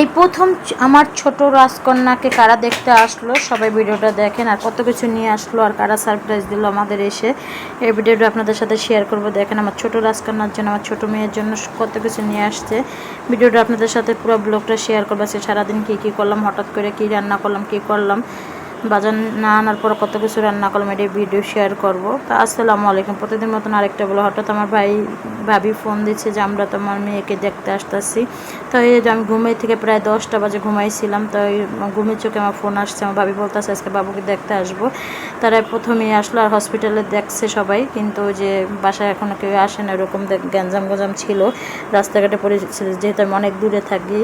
এই প্রথম আমার ছোট রাজকন্যাকে কারা দেখতে আসলো, সবাই ভিডিওটা দেখেন, আর কত কিছু নিয়ে আসলো, আর কারা সারপ্রাইজ দিল আমাদের এসে। এই ভিডিওটা আপনাদের সাথে শেয়ার করব। দেখেন, আমার ছোট রাজকন্যার জন্য, আমার ছোট মেয়ের জন্য কত কিছু নিয়ে আসছে। ভিডিওটা আপনাদের সাথে পুরো ব্লগটা শেয়ার করব। সে সারাদিন কী কী করলাম, হঠাৎ করে কী রান্না করলাম, কী করলাম। বাজার না আনার পর কত কিছু রান্না করলাম এটা ভিডিও শেয়ার করব। তা আসসালামু আলাইকুম। প্রতিদিন মতন আরেকটা বলো হঠাৎ আমার ভাই, ভাবি ফোন দিচ্ছে যে আমরা তোমার মেয়েকে দেখতে আসতেছি। তো এই যে আমি ঘুমাই থেকে প্রায় দশটা বাজে ঘুমাইছিলাম, তো ঘুমের চোখে আমার ফোন আসছে। আমার ভাবি বলতেছে, আজকে বাবুকে দেখতে আসব। তারা প্রথমেই আসলো আর হসপিটালে দেখছে সবাই। কিন্তু ওই যে বাসায় এখনও কেউ আসে না, এরকম গ্যাঞ্জাম গোজাম ছিল। রাস্তাঘাটে পড়েছিল যেহেতু আমি অনেক দূরে থাকি,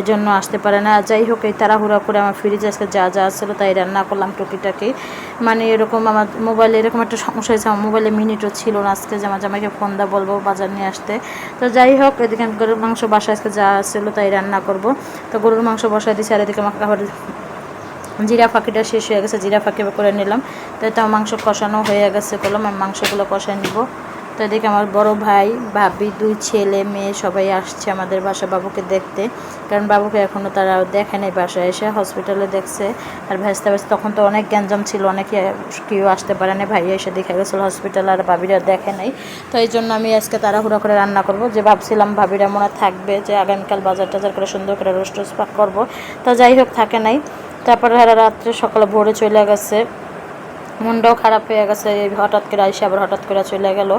এজন্য আসতে পারে না। যাই হোক, এই তাড়াহুড়া করে আমার ফ্রিজে আজকে যা যা আসছিল তাই রান্না করলাম টুকিটাকি মানে এরকম আমার মোবাইলে এরকম একটা সমস্যা হয়েছে, আমার মোবাইলে মিনিটও ছিল না আজকে আমার জামাইকে ফোন দা বলব বাজার নিয়ে আসতে। তো যাই হোক, এদিকে গরুর মাংস বাসায় আজকে যা ছিল তাই রান্না করব। তো গরুর মাংস বসাই দিয়েছি আর এদিকে আমাকে আবার জিরা ফাঁকিটা শেষ হয়ে গেছে, জিরা ফাঁকি করে নিলাম। তো আমার মাংস কষানো হয়ে গেছে করলাম আমি মাংসগুলো কষাই নিব। তো এদিকে আমার বড় ভাই, ভাবি, দুই ছেলে, মেয়ে সবাই আসছে আমাদের বাসা বাবুকে দেখতে। কারণ বাবুকে এখনও তারা দেখে নেই বাসায় এসে হসপিটালে দেখছে। আর ভেস্তা ভেস্তা তখন তো অনেক গ্যাঞ্জাম ছিল, অনেকে কেউ আসতে পারে না ভাইয়া এসে দেখে গেছিল হসপিটাল আর ভাবিরা দেখে নাই। তো এই জন্য আমি আজকে তাড়াহুড়া করে রান্না করব। যে ভাবছিলাম ভাবিরা মনে থাকবে, যে আগামীকাল বাজার টাজার করে সুন্দর করে রোস্ট টোস্ট পাক করব। তো যাই হোক, থাকে নাই। তারপরে রাত্রে সকালে ভোরে চলে গেছে। মনটাও খারাপ হয়ে গেছে। হঠাৎ করে আইসে আবার হঠাৎ করে চলে গেল।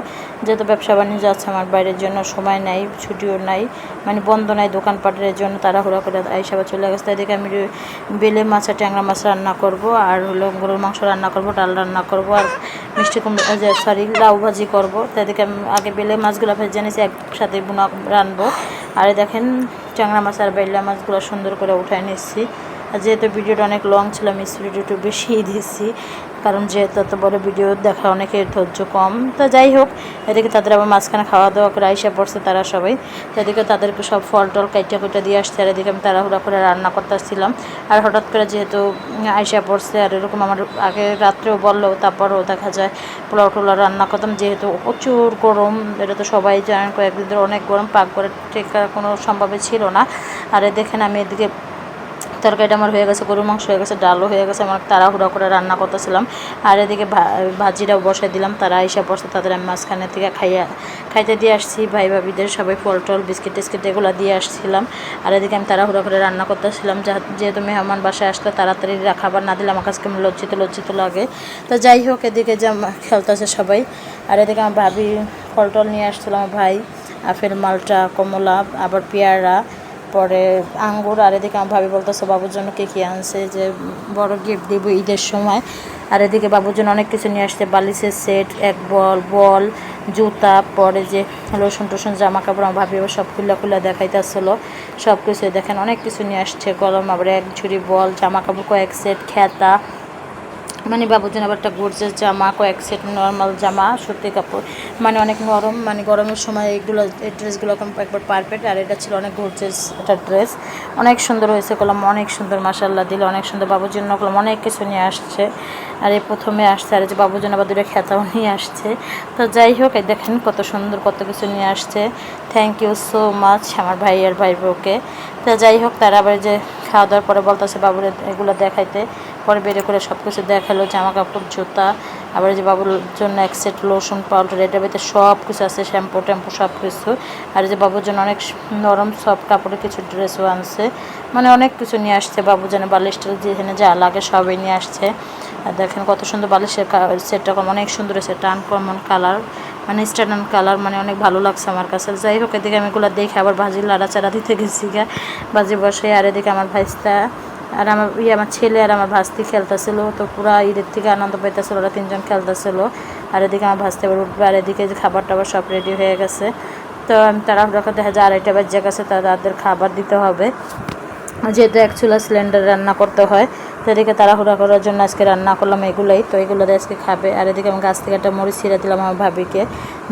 যেহেতু ব্যবসা বাণিজ্য আছে, আমার বাইরের জন্য সময় নাই, ছুটিও নাই মানে বন্ধ নাই দোকানপাটের জন্য তাড়াহুড়া করে আইসে আবার চলে গেছে। এদিকে আমি বেলে মাছ আর ট্যাংরা মাছ রান্না করব, আর হলো গরুর মাংস রান্না করব, ডাল রান্না করব, আর মিষ্টি কুমড়া সরি লাউ ভাজি করব। তো এদিকে আমি আগে বেলে মাছগুলো ভেজে নিয়েছি একসাথে বুনা রানবো। আর দেখেন, ট্যাংরা মাছ আর বেলে মাছগুলো সুন্দর করে উঠায় নিচ্ছি। আর যেহেতু ভিডিওটা অনেক লং ছিল, আমি একটু বেশিই দিয়েছি। কারণ যেহেতু এত বড় ভিডিও দেখা অনেকের ধৈর্য কম। তো যাই হোক, এদিকে তাদের আবার মাঝখানে খাওয়া দাওয়া করে আইসা পড়ছে তারা সবাই। এদিকে তাদেরকে সব ফল টল কাইটা কুইটা দিয়ে আসছে আর এদিকে আমি তাড়াহুড়া করে রান্না করতে আসছিলাম আর হঠাৎ করে যেহেতু আইসা পড়ছে আর এরকম আমার আগে রাত্রেও বলল, তারপরও দেখা যায় পোলাও টোলাও রান্না করতাম। যেহেতু প্রচুর গরম, এটা তো সবাই জানেন, কয়েকদিন ধরে অনেক গরম পাক করে ঠিক কোনো সম্ভাবই ছিল না। আর দেখেন আমি এদিকে তরকারিটা আমার হয়ে গেছে, গরুর মাংস হয়ে গেছে, ডালও হয়ে গেছে, আমার তাড়াহুড়া করে রান্না করতেছিলাম। আর এদিকে ভাজিটাও বসাই দিলাম, তারা এসে বসে তাদের আমি মাঝখানে থেকে খাইয়া, খাইতে দিয়ে আসছি, ভাই ভাবিদের সবাই ফল টল বিস্কিট টিস্কিট এগুলো দিয়ে আসছিলাম। আর এদিকে আমি তাড়াহুড়া করে রান্না করতেছিলাম যেহেতু মেহমান বাসায় আসলে, তাড়াতাড়ি খাবার না দিলে আমার কাছে কেমন লজ্জিত লজ্জিত লাগে। তো যাই হোক, এদিকে যে খেলতেছে সবাই। আর এদিকে আমার ভাবি ফল টল নিয়ে আসছিলাম ভাই, আপেল, মালটা, কমলা, আবার পেয়ারা পরে আঙ্গুর, আর এদিকে আমার ভাবি বলতেছে, বাবুর জন্য কে কী আনছে? যে বড় গিফট দিব ঈদের সময়। আর এদিকে বাবুর জন্য অনেক কিছু নিয়ে আসছে, বালিশের সেট এক বল বল, জুতা, পরে যে রসুন টসুন জামা কাপড় আমার ভাবি আবার সব খুল্লা খুল্লা দেখাইতে আসলো সব কিছু দেখেন, অনেক কিছু নিয়ে আসছে গরম আবার এক ঝুড়ি বল জামা কাপড় কয়েক সেট খেতা। মানে বাবুর আবার একটা গর্জের জামা, কয়েক সেট নর্মাল জামা সুতি কাপড়। মানে অনেক নরম মানে গরমের সময় এইগুলো এই ড্রেসগুলো একবার পারফেক্ট আর এটা ছিল অনেক গর্জেস একটা ড্রেস অনেক সুন্দর হয়েছে কলম, অনেক সুন্দর মাসাল্লাহ দিল, অনেক সুন্দর বাবুর জন্য কলম, অনেক কিছু নিয়ে আসছে। আর এই প্রথমে আসছে, আর যে বাবুর জন্য আবার দুটো খেতাও নিয়ে আসছে। তো যাই হোক, এই দেখেন কত সুন্দর কত কিছু নিয়ে আসছে। থ্যাংক ইউ সো মাচ আমার ভাই আর ভাই বউকে তো যাই হোক, তারা আবার যে খাওয়া দাওয়ার পরে বলতেছে, বাবুর এগুলো দেখাইতে। পরে বের করে সব কিছু দেখাল জামা কাপড়, জুতা, আবার যে বাবুর জন্য এক সেট লোশন, পাউডার এটা বেতে সব কিছু আছে, শ্যাম্পু ট্যাম্পু সব কিছু আর যে বাবুর জন্য অনেক নরম সব কাপড়ের কিছু ড্রেসও আনছে। মানে অনেক কিছু নিয়ে আসছে, বাবু যেন বালিশটা যেখানে যা লাগে সবই নিয়ে আসছে। আর দেখেন কত সুন্দর বালিশের সেটটা, অনেক সুন্দর হয়েছে টান কমন কালার। মানে স্ট্যান্ড কালার মানে অনেক ভালো লাগছে আমার কাছে। যাই হোক, এদিকে আমি এগুলো দেখে আবার ভাজি লাড়াচাড়া দিতে গেছি গা। ভাজি বসে আর এদিকে আমার ভাইস্তা আর আমার ইয়ে আমার ছেলে আর আমার ভাস্তি খেলতেছিল। তো পুরা ঈদের থেকে আনন্দ পাইতেছিল, ওরা তিনজন খেলতেছিল। আর এদিকে আমার ভাস্তি আবার উঠবে আর এদিকে খাবার টাবার সব রেডি হয়ে গেছে। তো আমি তারা দেখা যায় আড়াইটা বাজে গেছে, তাদের খাবার দিতে হবে। যেহেতু এক চুলা সিলিন্ডার রান্না করতে হয়। এদিকে তাড়াহুড়া করার জন্য আজকে রান্না করলাম এগুলোই। তো এগুলো দিয়ে আজকে খাবে। আর এদিকে আমি গাছ থেকে একটা মরিচ ছিঁড়ে দিলাম আমার ভাবিকে।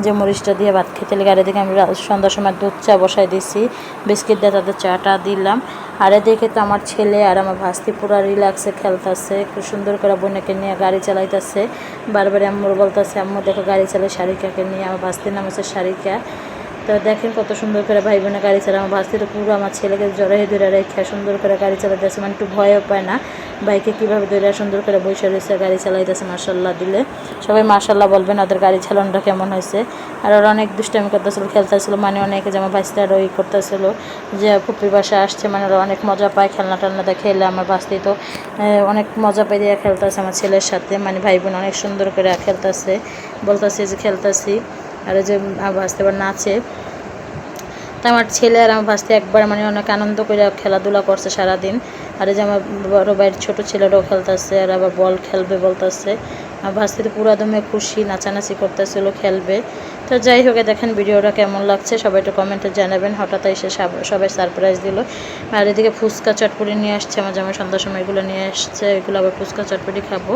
যে মরিচটা দিয়ে ভাত খেতে লেগে আর এদিকে আমি সন্ধ্যার সময় দুধ চা বসাই দিছি। বিস্কিট দিয়ে তাদের চাটা দিলাম। আর এদিকে তো আমার ছেলে আর আমার ভাস্তি পুরা রিল্যাক্সে খেলতেছে। খুব সুন্দর করে বোনকে নিয়ে গাড়ি চালাইতেছে। বারবার আম্মুর বলতেছে, আম্মু, দেখো গাড়ি চালাই শারিকাকে নিয়ে। আমার ভাস্তির নাম হচ্ছে শারিকা। তো দেখেন কত সুন্দর করে ভাই বোনে গাড়ি চালা আমার ভাস্তি তো পুরো আমার ছেলেকে জড়ে ধরে রেখে সুন্দর করে গাড়ি চালাইতেছে মানে একটু ভয়ও পায় না। বাইকে কীভাবে ধরে সুন্দর করে বসে রয়েছে, গাড়ি চালাইতেছে মার্শাল্লাহ দিলে। সবাই মার্শাল্লাহ বলবেন ওদের গাড়ি চালানোটা কেমন হয়েছে। আর ওরা অনেক দুষ্টামি করতেছিল, খেলতেছিল মানে অনেকে যেমন ভাস্তার ওই করতেছিল যে পুপির বাসা আসছে মানে ওরা অনেক মজা পায় খেলনা টেলনাতে খেলে। আমার ভাস্তি তো অনেক মজা পাই দিয়ে খেলতেছে আমার ছেলের সাথে। মানে ভাই বোন অনেক সুন্দর করে খেলতেছে, বলতেছে যে খেলতেছি। আর যে ভাসতে পারে নাচে তা আমার ছেলে আর আমার ভাসতে একবার মানে অনেক আনন্দ করে খেলাধুলা করছে সারাদিন। আর যে আমার বড় ভাইয়ের ছোটো ছেলেটাও খেলতেছে, আর আবার বল খেলবে বলতেছে। আমার ভাস্তি পুরো দমে খুশি, নাচানাচি করতেছিল, খেলবে। তো যাই হোক দেখেন ভিডিওটা কেমন লাগছে, সবাই একটু কমেন্টে জানাবেন। হঠাৎ এসে সবাই সারপ্রাইজ দিল। আর এদিকে ফুচকা চটপটি নিয়ে আসছে, আমার জামাই সন্ধ্যার সময় এগুলো নিয়ে আসছে, এগুলো আবার ফুচকা চটপটি খাব।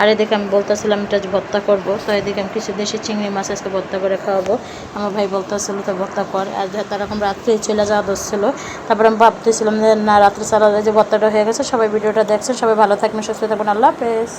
আর এদিকে আমি বলতেছিলাম, এটা ভর্তা করব। তো এদিকে আমি কিছু দেশি চিংড়ি মাছ আজকে ভর্তা করে খাওয়াবো। আমার ভাই বলতেছিল, তো ভর্তা কর। আর যেহেতু এরকম রাত্রে চলে যাওয়া ধরছিল। তারপর আমি ভাবতেছিলাম যে, না, রাত্রে সারা যে ভর্তাটা হয়ে গেছে, সবাই ভিডিওটা দেখছেন, সবাই ভালো থাকবেন, সুস্থ থাকবেন। আল্লাহ হাফেজ।